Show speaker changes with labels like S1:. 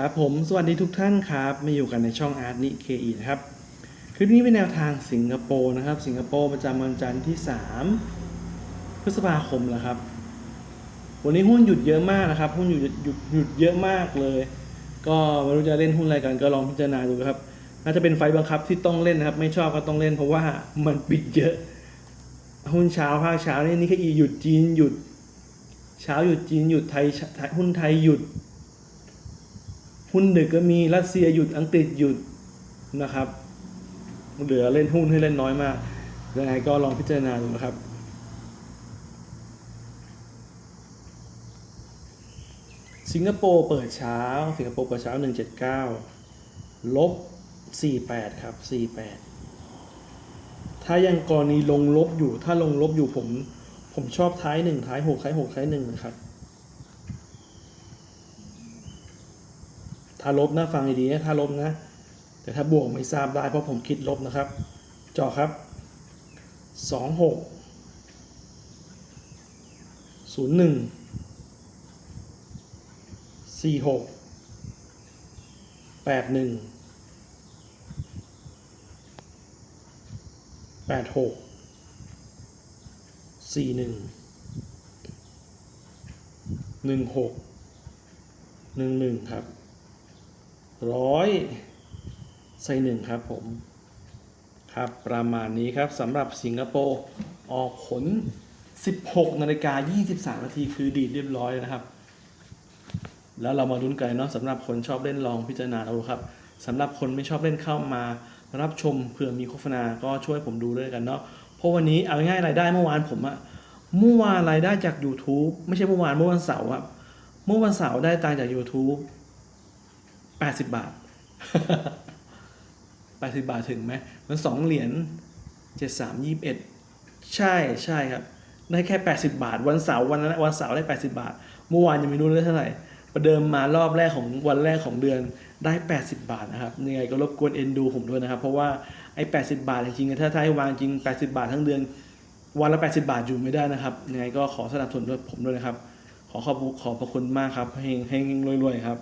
S1: ครับผมสวัสดีทุกท่านครับมาอยู่กันในช่องอาร์ตนิเคอีนะครับคลิปนี้เป็นแนวทางสิงคโปร์นะครับ สิงคโปร์ประจำวันจันทร์ที่ 3 พฤษภาคมแล้วครับ วันนี้หุ้นหยุดเยอะมากนะครับ หุ้นหยุดหยุดหยุดเยอะมากเลย ก็ไม่รู้จะเล่นหุ้นอะไรกันก็ลองพิจารณาดูครับ น่าจะเป็นไฟบังคับที่ต้องเล่นนะครับ ไม่ชอบก็ต้องเล่นเพราะว่ามันปิดเยอะ หุ้นเช้าภาคเช้านี่นี่ก็อีหยุดจีนหยุด เช้าหยุดจีนหยุดไทยหุ้นไทยหยุด หุ้นดึกก็มีรัสเซียหยุดอังกฤษหยุดนะครับ เหลือเล่นหุ้นให้เล่นน้อยมากยังไงก็ลองพิจารณาดูนะครับสิงคโปร์เปิดเช้า สิงคโปร์เปิดเช้า 179 ลบ 48 ครับ 48 ถ้ายังกรณีลงลบอยู่ ถ้าลงลบอยู่ผม ผมชอบท้ายหนึ่งท้ายหกท้ายหกท้ายหนึ่งนะครับ ถ้าลบนะฟังดีๆนะถ้าลบนะ แต่ถ้าบวกไม่ทราบได้เพราะผมคิดลบนะครับจาะครับสองหกศูนย์หนึ่งสี่หกแปดหนึ่งแปดหกสี่หนึ่งหนึ่งหกหนึ่งหนึ่งครับ ร้อยใส่หนึ่งครับผมครับประมาณนี้ครับสำหรับสิงคโปร์ออกผล 16นาฬิกา23นาทีคือดีดเรียบร้อยนะครับ แล้วเรามาลุ้นกันเนาะสำหรับคนชอบเล่นลองพิจารณาเอาครับสำหรับคนไม่ชอบเล่นเข้ามารับชมเผื่อมีโฆษณาก็ช่วยผมดูด้วยกันเนาะเพราะวันนี้เอาง่ายรายได้เมื่อวานผมอะเมื่อวานรายได้จาก YouTube ไม่ใช่เมื่อวานเมื่อวันเสาร์ครับเมื่อวันเสาร์ได้ตังจาก YouTube 80 บาท 80 บาทถึงไหมมันสองเหรียญ73 21 ใช่ใช่ครับ ได้แค่ 80 บาท วันเสาร์วันนั้นวันเสาร์ได้ 80 บาท เมื่อวานยังไม่รู้เลยเท่าไหร่ประเดิมมารอบแรกของวันแรกของเดือนได้ 80 บาทนะครับยังไงก็รบกวนเอ็นดูผมด้วยนะครับ เพราะว่าไอ้80 บาทจริงๆถ้าถ้าให้วางจริง 80 บาททั้งเดือน วันละ 80 บาทอยู่ไม่ได้นะครับยังไงก็ขอสนับสนุนด้วยผมด้วยนะครับ ขอขอบคุณขอบพระคุณมากครับเฮงเฮงรวยๆครับ